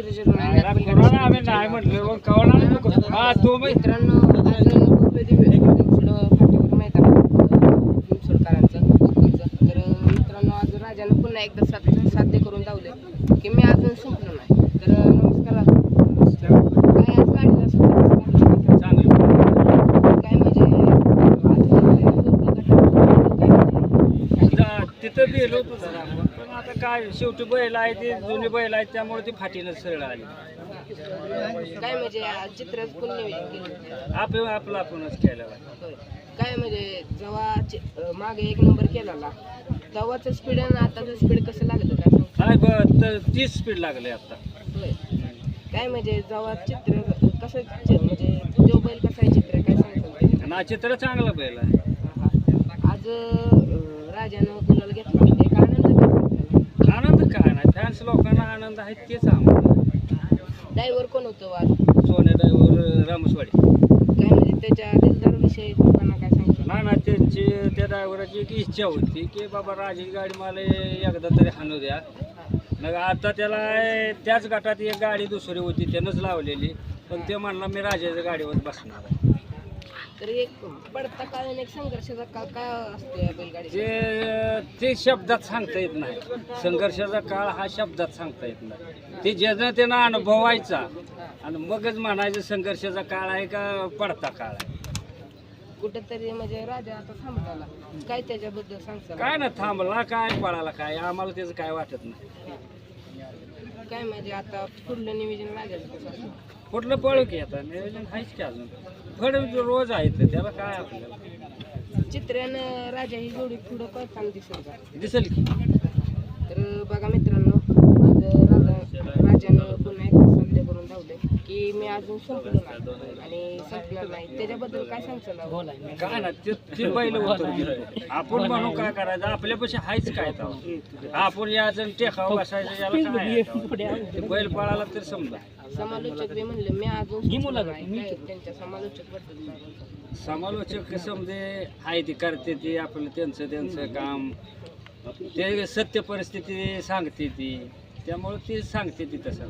आम्ही नाही म्हटलं मग नको. हा तो मित्रांनो तर मित्रांनो आज राजानं पुन्हा एकदा साध्य साध्य करून दावले की मी अजून संपलो नाही तर नमस्कार काय आज गाडीला काय म्हणजे तिथं गेलो होतो जरा आता काय शेवटी बैल आहे ते जुनी बैल आहेत त्यामुळे ती फाटीनं सरळ आली. काय म्हणजे चित्रच केलं? आपण आपलं आपणच केलेला. काय म्हणजे जेव्हा चि- मागे एक नंबर केलेला तेव्हाचं स्पीड आणि आताचं स्पीड कसं लागलं काय? ब तर तीस स्पीड लागले आता. होय. काय म्हणजे जेव्हा चित्र कसं चि- म्हणजे जो बैल कसा आहे चित्र काय सांगतो ना चित्र चांगलं बैल आहे. आज अं, राजानं गुलाल घेतला एक आनंद घेतला आनंद काय नाही फॅन्स लोकांना आनंद आहे तेच आम्हाला. ड्रायव्हर कोण होतं वाद सोने ड्रायव्हर रामसवाडी काय म्हणजे त्याच्या दिलदार विषयी लोकांना काय सांगतो? नाही ना त्यांची त्या ड्रायव्हराची एक इच्छा होती की बाबा राजेश गाडी मला एकदा तरी हाणू द्या. मग आता त्याला त्याच गटात एक गाडी दुसरी होती त्यानंच लावलेली. पण ते म्हणला मी राजाच्या गाडीवर बसणार आहे. तर एक पडता काळ आणि एक संघर्षाचा काळ काय असतो या बैलगाडी ते ते शब्दात सांगता येत नाही. संघर्षाचा काळ हा शब्दात सांगता येत नाही. ते ज्यानं त्यानं अनुभवायचा आणि मगच म्हणायचं संघर्षाचा काळ आहे का पडता काळ आहे. कुठेतरी म्हणजे राजा आता थांबताला काय त्याच्याबद्दल सांगता काय ना थांबला काय पळाला काय? आम्हाला त्याचं काय वाटत नाही. काय म्हणजे आता पुढलं नियोजन राजाचं कसं कुठलं पळू की आता नियोजन आहेच की अजून. फळ रोज आहे तर त्याला काय आपल्याला? चित्र्यानं राजा ही जोडी पुढं पळताना दिसेल का दिसेल की? तर बघा मित्रांनो आज राजा राजानं पुन्हा एकदा साध्य करून धावले मी अजून संपलो नाही. आणि संपणार नाही. त्याच्याबद्दल काय सांगतो काय ना ते ते बैल होतं. आपण म्हणून काय करायचं? आपल्यापाशी आहेच काय तेव्हा आपण याचं टेकाव बसायचं याला काय आहे तेव्हा? ते? बैल पळाला तर समजा. समालोचक बी म्हणले मी अजून संपलो नाही. काय त्यांच्या समालोचकबद्दल समालोचक समजे आहे ते करते ते आपलं त्यांचं त्यांचं काम. ते सत्य परिस्थिती सांगते ती. त्यामुळे ते सांगते ती तसं.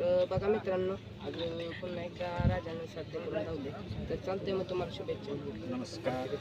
तर बघा मित्रांनो आज पुन्हा एकदा राजांना साध्य करून लावले तर चालतंय मग तुम्हाला शुभेच्छा. नमस्कार.